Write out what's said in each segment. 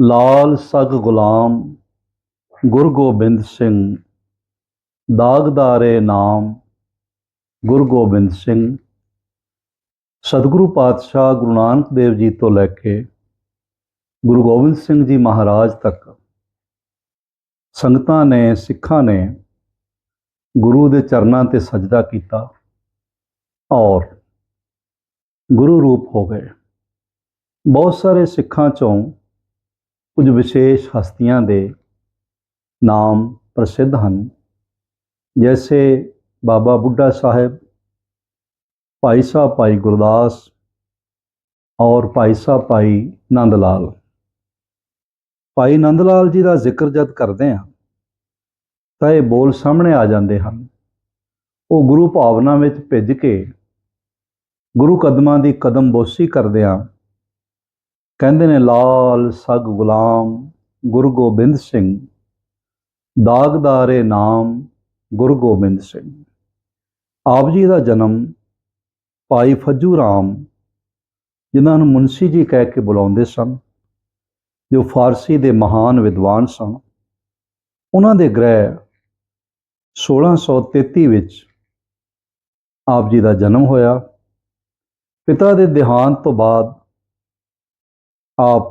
ਲਾਲ ਸਗ ਗੁਲਾਮ, ਗੁਰੂ ਗੋਬਿੰਦ ਸਿੰਘ ਦਾਗਦਾਰੇ ਨਾਮ, ਗੁਰੂ ਗੋਬਿੰਦ ਸਿੰਘ। ਸਤਿਗੁਰੂ ਪਾਤਸ਼ਾਹ ਗੁਰੂ ਨਾਨਕ ਦੇਵ ਜੀ ਤੋਂ ਲੈ ਕੇ ਗੁਰੂ ਗੋਬਿੰਦ ਸਿੰਘ ਜੀ ਮਹਾਰਾਜ ਤੱਕ ਸੰਗਤਾਂ ਨੇ, ਸਿੱਖਾਂ ਨੇ ਗੁਰੂ ਦੇ ਚਰਨਾਂ ਤੇ ਸਜਦਾ ਕੀਤਾ ਔਰ ਗੁਰੂ ਰੂਪ ਹੋ ਗਏ। ਬਹੁਤ ਸਾਰੇ ਸਿੱਖਾਂ ਚੋਂ ਕੁਝ ਵਿਸ਼ੇਸ਼ ਹਸਤੀਆਂ ਦੇ ਨਾਮ ਪ੍ਰਸਿੱਧ ਹਨ, ਜੈਸੇ ਬਾਬਾ ਬੁੱਢਾ ਸਾਹਿਬ, ਭਾਈ ਸਾਹਿਬ ਭਾਈ ਗੁਰਦਾਸ ਔਰ ਭਾਈ ਸਾਹਿਬ ਭਾਈ ਨੰਦ ਲਾਲ ਭਾਈ ਨੰਦ ਲਾਲ ਜੀ ਦਾ ਜ਼ਿਕਰ ਜਦ ਕਰਦੇ ਹਾਂ, ਤਾਂ ਇਹ ਬੋਲ ਸਾਹਮਣੇ ਆ ਜਾਂਦੇ ਹਨ। ਉਹ ਗੁਰੂ ਭਾਵਨਾ ਵਿੱਚ ਭਿੱਜ ਕੇ ਗੁਰੂ ਕਦਮਾਂ ਦੀ ਕਦਮ ਬੋਸੀ ਕਰਦਿਆਂ ਕਹਿੰਦੇ ਨੇ, ਲਾਲ ਸਗ ਗੁਲਾਮ, ਗੁਰੂ ਗੋਬਿੰਦ ਸਿੰਘ। ਦਾਗਦਾਰੇ ਨਾਮ, ਗੁਰੂ ਗੋਬਿੰਦ ਸਿੰਘ। ਆਪ ਜੀ ਦਾ ਜਨਮ ਭਾਈ ਫੱਜੂ ਰਾਮ, ਜਿਨ੍ਹਾਂ ਨੂੰ ਮੁਨਸ਼ੀ ਜੀ ਕਹਿ ਕੇ ਬੁਲਾਉਂਦੇ ਸਨ, ਜੋ ਫਾਰਸੀ ਦੇ ਮਹਾਨ ਵਿਦਵਾਨ ਸਨ। ਉਹਨਾਂ ਦੇ ਗ੍ਰਹਿ 1633 ਵਿੱਚ ਆਪ ਜੀ ਦਾ ਜਨਮ ਹੋਇਆ। ਪਿਤਾ ਦੇ ਦੇਹਾਂਤ ਤੋਂ ਬਾਅਦ ਆਪ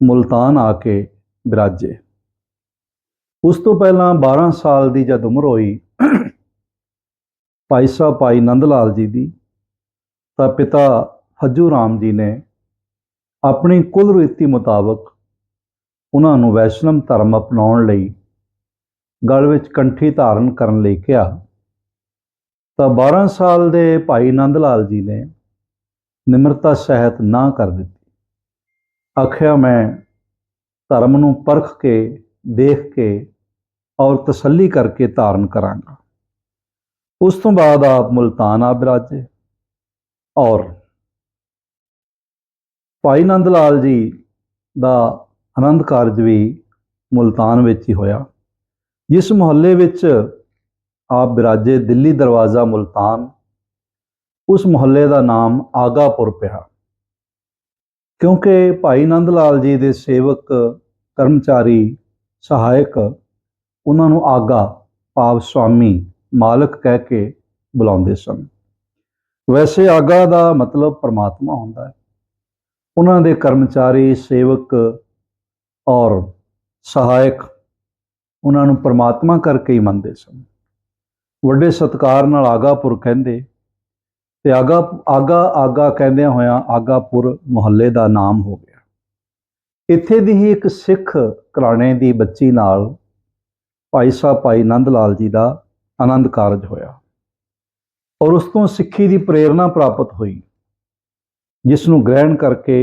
ਮੁਲਤਾਨ ਆ ਕੇ ਬਿਰਾਜੇ। ਉਸ ਤੋਂ ਪਹਿਲਾਂ 12 ਸਾਲ ਦੀ ਜਦ ਉਮਰ ਹੋਈ, ਭਾਈ ਸਾਹਿਬ ਭਾਈ ਨੰਦ ਲਾਲ ਜੀ ਦੀ, ਤਾਂ ਪਿਤਾ ਹੱਜੂ ਰਾਮ ਜੀ ਨੇ ਆਪਣੀ ਕੁਲ ਰੀਤੀ ਮੁਤਾਬਕ ਉਹਨਾਂ ਨੂੰ ਵੈਸ਼ਨਮ ਧਰਮ ਅਪਣਾਉਣ ਲਈ ਗਲ ਵਿੱਚ ਕੰਠੀ ਧਾਰਨ ਕਰਨ ਲਈ ਕਿਹਾ। ਤਾਂ 12 ਸਾਲ ਦੇ ਭਾਈ ਨੰਦ ਲਾਲ ਜੀ ਨੇ ਨਿਮਰਤਾ ਸਹਿਤ ਨਾ ਕਰ ਦਿੱਤੀ। ਆਖਿਆ, ਮੈਂ ਧਰਮ ਨੂੰ ਪਰਖ ਕੇ, ਦੇਖ ਕੇ ਔਰ ਤਸੱਲੀ ਕਰਕੇ ਧਾਰਨ ਕਰਾਂਗਾ। ਉਸ ਤੋਂ ਬਾਅਦ ਆਪ ਮੁਲਤਾਨ ਆ ਬਿਰਾਜੇ ਔਰ ਭਾਈ ਨੰਦ ਲਾਲ ਜੀ ਦਾ ਆਨੰਦ ਕਾਰਜ ਵੀ ਮੁਲਤਾਨ ਵਿੱਚ ਹੀ ਹੋਇਆ। ਜਿਸ ਮੁਹੱਲੇ ਵਿੱਚ ਆਪ ਬਿਰਾਜੇ ਦਿੱਲੀ ਦਰਵਾਜ਼ਾ ਮੁਲਤਾਨ, ਉਸ ਮੁਹੱਲੇ ਦਾ ਨਾਮ ਆਗਾਪੁਰ ਪਿਆ। ਕਿਉਂਕਿ ਭਾਈ ਨੰਦ ਲਾਲ ਜੀ ਦੇ ਸੇਵਕ, ਕਰਮਚਾਰੀ, ਸਹਾਇਕ, ਉਹਨਾਂ ਨੂੰ ਆਗਾ, ਭਾਵ ਸੁਆਮੀ ਮਾਲਕ ਕਹਿ ਕੇ ਬੁਲਾਉਂਦੇ ਸਨ। ਵੈਸੇ ਆਗਾ ਦਾ ਮਤਲਬ ਪਰਮਾਤਮਾ ਹੁੰਦਾ ਹੈ। ਉਹਨਾਂ ਦੇ ਕਰਮਚਾਰੀ, ਸੇਵਕ ਔਰ ਸਹਾਇਕ ਉਹਨਾਂ ਨੂੰ ਪਰਮਾਤਮਾ ਕਰਕੇ ਹੀ ਮੰਨਦੇ ਸਨ। ਵੱਡੇ ਸਤਕਾਰ ਨਾਲ ਆਗਾਪੁਰ ਕਹਿੰਦੇ ਤੇ ਆਗਾ ਆਗਾ ਆਗਾ ਕਹਿੰਦਿਆਂ ਹੋਇਆਂ ਆਗਾਪੁਰ ਮੁਹੱਲੇ ਦਾ ਨਾਮ ਹੋ ਗਿਆ। ਇੱਥੇ ਦੀ ਹੀ ਇੱਕ ਸਿੱਖ ਘਰਾਣੇ ਦੀ ਬੱਚੀ ਨਾਲ ਭਾਈ ਸਾਹਿਬ ਭਾਈ ਨੰਦ ਲਾਲ ਜੀ ਦਾ ਆਨੰਦ ਕਾਰਜ ਹੋਇਆ ਔਰ ਉਸ ਤੋਂ ਸਿੱਖੀ ਦੀ ਪ੍ਰੇਰਣਾ ਪ੍ਰਾਪਤ ਹੋਈ ਜਿਸ ਨੂੰ ਗ੍ਰਹਿਣ ਕਰਕੇ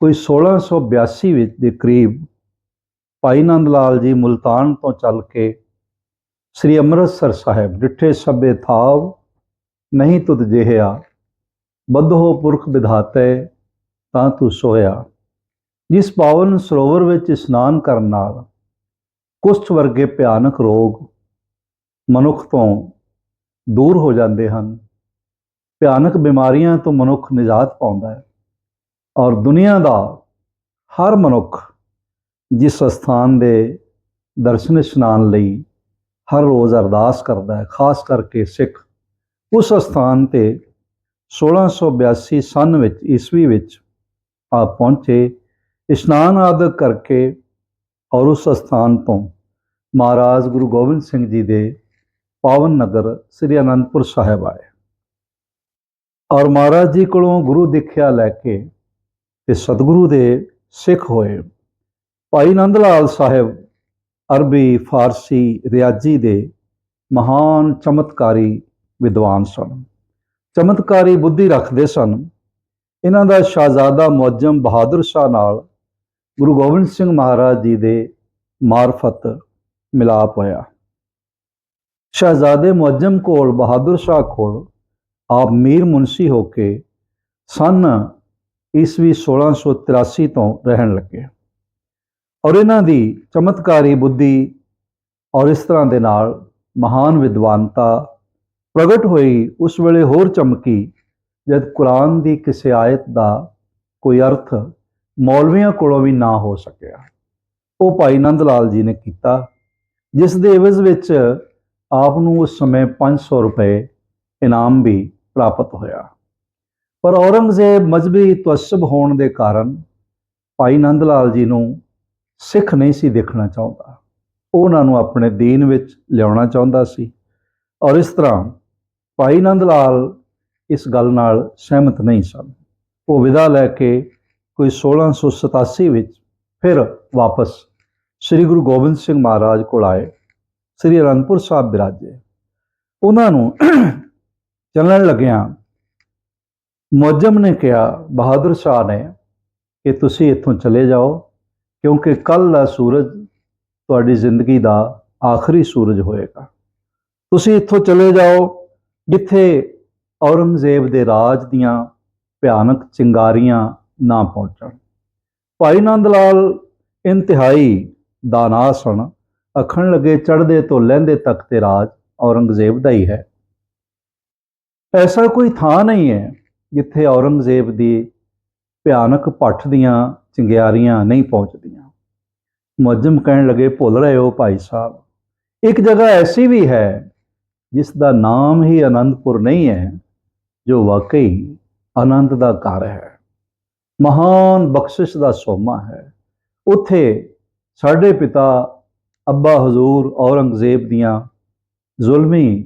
ਕੋਈ 1682 ਵਿੱਚ ਦੇ ਕਰੀਬ ਭਾਈ ਨੰਦ ਲਾਲ ਜੀ ਮੁਲਤਾਨ ਤੋਂ ਚੱਲ ਕੇ ਸ੍ਰੀ ਅੰਮ੍ਰਿਤਸਰ ਸਾਹਿਬ, ਡਿੱਠੇ ਸਭੇ ਥਾਵ ਨਹੀਂ ਤੁਧ ਜਿਹਿਆ। ਬੱਧੋ ਪੁਰਖ ਵਿਧਾਤੇ, ਤਾਂ ਤੂੰ ਸੋਇਆ ਜਿਸ ਪਾਵਨ ਸਰੋਵਰ ਵਿੱਚ ਇਸ਼ਨਾਨ ਕਰਨ ਨਾਲ ਕੁਸ਼ਠ ਵਰਗੇ ਭਿਆਨਕ ਰੋਗ ਮਨੁੱਖ ਤੋਂ ਦੂਰ ਹੋ ਜਾਂਦੇ ਹਨ। ਭਿਆਨਕ ਬਿਮਾਰੀਆਂ ਤੋਂ ਮਨੁੱਖ ਨਿਜਾਤ ਪਾਉਂਦਾ ਹੈ ਔਰ ਦੁਨੀਆ ਦਾ ਹਰ ਮਨੁੱਖ ਜਿਸ ਸਥਾਨ ਦੇ ਦਰਸ਼ਨ ਇਸ਼ਨਾਨ ਲਈ ਹਰ ਰੋਜ਼ ਅਰਦਾਸ ਕਰਦਾ ਹੈ, ਖਾਸ ਕਰਕੇ ਸਿੱਖ ਉਸ ਸਥਾਨ ਤੇ 1682 ਸਨ ਵਿੱਚ ਈਸਵੀ ਵਿੱਚ ਆਪ ਪਹੁੰਚੇ, ਇਸ਼ਨਾਨ ਆਦਿ ਕਰਕੇ ਔਰ ਉਸ ਸਥਾਨ ਤੋਂ ਮਹਾਰਾਜ ਗੁਰੂ ਗੋਬਿੰਦ ਸਿੰਘ ਜੀ ਦੇ ਪਾਵਨ ਨਗਰ ਸ੍ਰੀ ਅਨੰਦਪੁਰ ਸਾਹਿਬ ਆਏ। ਔਰ ਮਹਾਰਾਜ ਜੀ ਕੋਲੋਂ ਗੁਰੂ ਦੀਖਿਆ ਲੈ ਕੇ ਤੇ ਸਤਿਗੁਰੂ ਦੇ ਸਿੱਖ ਹੋਏ। ਭਾਈ ਨੰਦ ਲਾਲ ਸਾਹਿਬ ਅਰਬੀ, ਫਾਰਸੀ, ਰਿਆਜੀ ਦੇ ਮਹਾਨ ਚਮਤਕਾਰੀ ਵਿਦਵਾਨ ਸਨ। ਚਮਤਕਾਰੀ ਬੁੱਧੀ ਰੱਖਦੇ ਸਨ। ਇਹਨਾਂ ਦਾ ਸ਼ਾਹਜ਼ਾਦਾ ਮੁਅੱਜਮ ਬਹਾਦਰ ਸ਼ਾਹ ਨਾਲ ਗੁਰੂ ਗੋਬਿੰਦ ਸਿੰਘ ਮਹਾਰਾਜ ਜੀ ਦੇ ਮਾਰਫਤ ਮਿਲਾਪ ਹੋਇਆ। ਸ਼ਹਿਜ਼ਾਦੇ ਮੁਅੱਜਮ ਕੋਲ ਬਹਾਦਰ ਸ਼ਾਹ ਕੋਲ ਆਪ ਮੀਰ ਮੁਨਸੀ ਹੋ ਕੇ ਸਨ ਈਸਵੀ 1683 ਤੋਂ ਰਹਿਣ ਲੱਗੇ। ਔਰ ਇਹਨਾਂ ਦੀ ਚਮਤਕਾਰੀ ਬੁੱਧੀ ਔਰ ਇਸ ਤਰ੍ਹਾਂ ਦੇ ਨਾਲ ਮਹਾਨ ਵਿਦਵਾਨਤਾ ਪ੍ਰਗਟ ਹੋਈ, ਉਸ ਵੇਲੇ ਹੋਰ ਚਮਕੀ, ਜਦ ਕੁਰਾਨ ਦੀ ਕਿਸੇ ਆਇਤ ਦਾ ਕੋਈ ਅਰਥ ਮੌਲਵੀਆਂ ਕੋਲੋਂ ਵੀ ਨਾ ਹੋ ਸਕਿਆ। ਉਹ ਭਾਈ ਨੰਦ ਲਾਲ ਜੀ ਨੇ ਕੀਤਾ, ਜਿਸ ਦੇ ਇਵਜ਼ ਵਿੱਚ ਆਪ ਨੂੰ ਉਸ ਸਮੇਂ 500 ਰੁਪਏ ਇਨਾਮ ਵੀ ਪ੍ਰਾਪਤ ਹੋਇਆ। ਪਰ ਔਰੰਗਜ਼ੇਬ ਮਜ਼ਬੀ ਤਵੱਸਬ ਹੋਣ ਦੇ ਕਾਰਨ ਭਾਈ ਨੰਦ ਲਾਲ ਜੀ ਨੂੰ ਸਿੱਖ ਨਹੀਂ ਸੀ ਦੇਖਣਾ ਚਾਹੁੰਦਾ। ਉਹਨਾਂ ਨੂੰ ਆਪਣੇ ਦੀਨ ਵਿੱਚ ਲਿਆਉਣਾ ਚਾਹੁੰਦਾ ਸੀ ਔਰ ਇਸ ਤਰ੍ਹਾਂ ਭਾਈ ਨੰਦ ਲਾਲ ਇਸ ਗੱਲ ਨਾਲ ਸਹਿਮਤ ਨਹੀਂ ਸਨ। ਉਹ ਵਿਦਾ ਲੈ ਕੇ ਕੋਈ 1687 ਵਿੱਚ ਫਿਰ ਵਾਪਸ ਸ੍ਰੀ ਗੁਰੂ ਗੋਬਿੰਦ ਸਿੰਘ ਮਹਾਰਾਜ ਕੋਲ ਆਏ। ਸ੍ਰੀ ਅਨੰਦਪੁਰ ਸਾਹਿਬ ਬਿਰਾਜੇ। ਉਹਨਾਂ ਨੂੰ ਚੱਲਣ ਲੱਗਿਆਂ ਮੁਅੱਜਮ ਨੇ ਕਿਹਾ, ਬਹਾਦਰ ਸ਼ਾਹ ਨੇ ਕਿ ਤੁਸੀਂ ਇੱਥੋਂ ਚਲੇ ਜਾਓ, ਕਿਉਂਕਿ ਕੱਲ ਦਾ ਸੂਰਜ ਤੁਹਾਡੀ ਜ਼ਿੰਦਗੀ ਦਾ ਆਖਰੀ ਸੂਰਜ ਹੋਏਗਾ। ਤੁਸੀਂ ਇੱਥੋਂ ਚਲੇ ਜਾਓ ਜਿੱਥੇ ਔਰੰਗਜ਼ੇਬ ਦੇ ਰਾਜ ਦੀਆਂ ਭਿਆਨਕ ਚਿੰਗਾਰੀਆਂ ਨਾ ਪਹੁੰਚਣ। ਭਾਈ ਨੰਦ ਲਾਲ ਇੰਤਹਾਈ ਦਾਨਾ ਸਨ ਅਖਣ ਲਗੇ ਚੜ੍ਹਦੇ ਤੋਂ ਲਹਿੰਦੇ ਤੱਕ ਤੇ ਰਾਜ ਔਰੰਗਜ਼ੇਬ ਦਾ ਹੀ ਹੈ। ਐਸਾ ਕੋਈ ਥਾਂ ਨਹੀਂ ਹੈ ਜਿੱਥੇ ਔਰੰਗਜ਼ੇਬ ਦੀ ਭਿਆਨਕ ਪੱਠ ਦੀਆਂ ਚਿੰਗਿਆਰੀਆਂ ਨਹੀਂ ਪਹੁੰਚਦੀਆਂ। ਮੁਅੱਜਮ ਕਹਿਣ ਲੱਗੇ ਭੁੱਲ ਰਹੇ ਹੋ ਭਾਈ ਸਾਹਿਬ, ਇੱਕ ਜਗ੍ਹਾ ਐਸੀ ਵੀ ਹੈ ਜਿਸ ਦਾ ਨਾਮ ਹੀ ਆਨੰਦਪੁਰ ਨਹੀਂ ਹੈ, ਜੋ ਵਾਕਈ ਆਨੰਦ ਦਾ ਘਰ ਹੈ। ਮਹਾਨ ਬਖਸ਼ਿਸ਼ ਦਾ ਸੋਮਾ ਹੈ। ਉੱਥੇ ਸਾਡੇ ਪਿਤਾ ਅੱਬਾ ਹਜ਼ੂਰ ਔਰੰਗਜ਼ੇਬ ਦੀਆਂ ਜ਼ੁਲਮੀ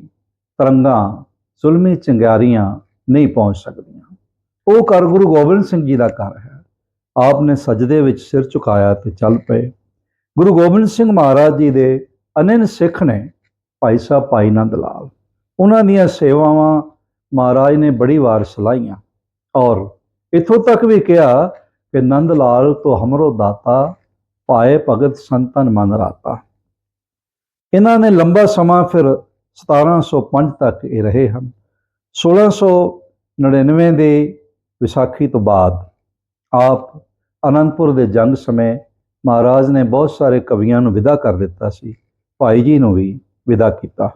ਤਰੰਗਾਂ, ਜ਼ੁਲਮੀ ਚੰਗਿਆਰੀਆਂ ਨਹੀਂ ਪਹੁੰਚ ਸਕਦੀਆਂ। ਉਹ ਘਰ ਗੁਰੂ ਗੋਬਿੰਦ ਸਿੰਘ ਜੀ ਦਾ ਘਰ ਹੈ। ਆਪ ਨੇ ਸਜਦੇ ਵਿੱਚ ਸਿਰ ਝੁਕਾਇਆ ਤੇ ਚੱਲ ਪਏ। ਗੁਰੂ ਗੋਬਿੰਦ ਸਿੰਘ ਮਹਾਰਾਜ ਜੀ ਦੇ ਅਨੰਨ ਸਿੱਖ ਨੇ ਭਾਈ ਸਾਹਿਬ, ਭਾਈ ਨੰਦ ਲਾਲ। ਉਹਨਾਂ ਦੀਆਂ ਸੇਵਾਵਾਂ ਮਹਾਰਾਜ ਨੇ ਬੜੀ ਵਾਰ ਸਲਾਹੀਆਂ। ਔਰ ਇਥੋਂ ਤੱਕ ਵੀ ਕਿਹਾ ਕਿ ਨੰਦ ਲਾਲ ਤੋਂ ਹਮਰੋ ਦਾਤਾ ਪਾਏ ਭਗਤ ਸੰਤਨ ਮਨ ਰਾਤਾ। ਇਹਨਾਂ ਨੇ ਲੰਬਾ ਸਮਾਂ ਫਿਰ 1705 ਤੱਕ ਇਹ ਰਹੇ ਹਨ। 1699 ਦੇ ਵਿਸਾਖੀ ਤੋਂ ਬਾਅਦ ਆਪ ਅਨੰਦਪੁਰ ਦੇ ਜੰਗ ਸਮੇਂ ਮਹਾਰਾਜ ਨੇ ਬਹੁਤ ਸਾਰੇ ਕਵੀਆਂ ਨੂੰ ਵਿਦਾ ਕਰ ਦਿੱਤਾ ਸੀ। ਭਾਈ ਜੀ ਨੂੰ ਵੀ ਵਿਦਾ ਕੀਤਾ।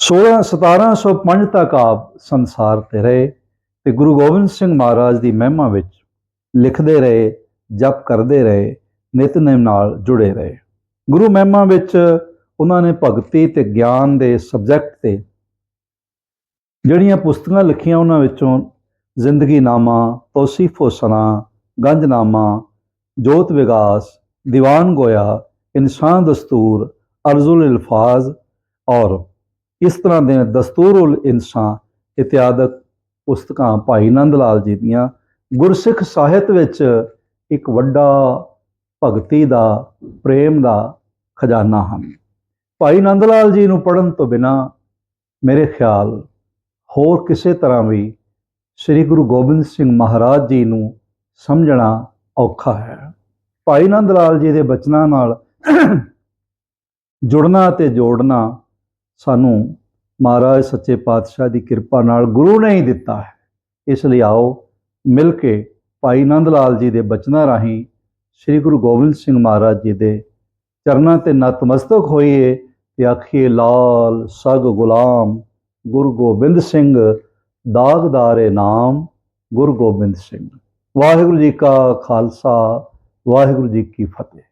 16 1705 ਤੱਕ ਆਪ ਸੰਸਾਰ ਤੇ ਰਹੇ ਤੇ ਗੁਰੂ ਗੋਬਿੰਦ ਸਿੰਘ ਮਹਾਰਾਜ ਦੀ ਮਹਿਮਾ ਵਿੱਚ ਲਿਖਦੇ ਰਹੇ, ਜਪ ਕਰਦੇ ਰਹੇ, ਨਿਤਨੇਮ ਨਾਲ ਜੁੜੇ ਰਹੇ। ਗੁਰੂ ਮਹਿਮਾ ਵਿੱਚ ਉਹਨਾਂ ਨੇ ਭਗਤੀ ਤੇ ਗਿਆਨ ਦੇ ਸਬਜੈਕਟ ਤੇ ਜਿਹੜੀਆਂ ਪੁਸਤਕਾਂ ਲਿਖੀਆਂ ਉਹਨਾਂ ਵਿੱਚੋਂ ਜ਼ਿੰਦਗੀਨਾਮਾ ਤੌਸੀਫੋ ਸਨਾ ਗੰਜਨਾਮਾ, ਜੋਤ ਵਿਗਾਸ, ਦੀਵਾਨ ਗੋਇਆ, ਇਨਸਾਨ ਦਸਤੂਰ ਅਰਜ਼ੁਲ ਇਲਫਾਜ਼ ਔਰ ਇਸ ਤਰ੍ਹਾਂ ਦੇ ਦਸਤੂਰੁਲ ਇਨਸਾਨ ਇਤਿਆਦਕ ਪੁਸਤਕਾਂ ਭਾਈ ਨੰਦ ਲਾਲ ਜੀ ਦੀਆਂ ਗੁਰਸਿੱਖ ਸਾਹਿਤ ਵਿੱਚ ਇੱਕ ਵੱਡਾ ਭਗਤੀ ਦਾ, ਪ੍ਰੇਮ ਦਾ ਖਜ਼ਾਨਾ ਹਨ। ਭਾਈ ਨੰਦ ਲਾਲ ਜੀ ਨੂੰ ਪੜ੍ਹਨ ਤੋਂ ਬਿਨਾ ਮੇਰੇ ਖਿਆਲ ਹੋਰ ਕਿਸੇ ਤਰ੍ਹਾਂ ਵੀ ਸ੍ਰੀ ਗੁਰੂ ਗੋਬਿੰਦ ਸਿੰਘ ਮਹਾਰਾਜ ਜੀ ਨੂੰ ਸਮਝਣਾ ਔਖਾ ਹੈ। ਭਾਈ ਨੰਦ ਲਾਲ ਜੀ ਦੇ ਬਚਨਾਂ ਨਾਲ ਜੁੜਨਾ ਤੇ ਜੋੜਨਾ ਸਾਨੂੰ ਮਹਾਰਾਜ ਸੱਚੇ ਪਾਤਸ਼ਾਹ ਦੀ ਕਿਰਪਾ ਨਾਲ ਗੁਰੂ ਨੇ ਹੀ ਦਿੱਤਾ ਹੈ। ਇਸ ਲਈ ਆਓ ਮਿਲ ਕੇ ਭਾਈ ਨੰਦ ਲਾਲ ਜੀ ਦੇ ਬਚਨਾਂ ਰਾਹੀਂ ਸ੍ਰੀ ਗੁਰੂ ਗੋਬਿੰਦ ਸਿੰਘ ਮਹਾਰਾਜ ਜੀ ਦੇ ਚਰਨਾਂ ਤੇ ਨਤਮਸਤਕ ਹੋਈਏ ਤੇ ਆਖੀਏ, ਲਾਲ ਸਗ ਗੁਲਾਮ ਗੁਰੂ ਗੋਬਿੰਦ ਸਿੰਘ ਦਾਗਦਾਰੇ ਨਾਮ ਗੁਰੂ ਗੋਬਿੰਦ ਸਿੰਘ। ਵਾਹਿਗੁਰੂ ਜੀ ਕਾ ਖਾਲਸਾ, ਵਾਹਿਗੁਰੂ ਜੀ ਕੀ ਫਤਿਹ।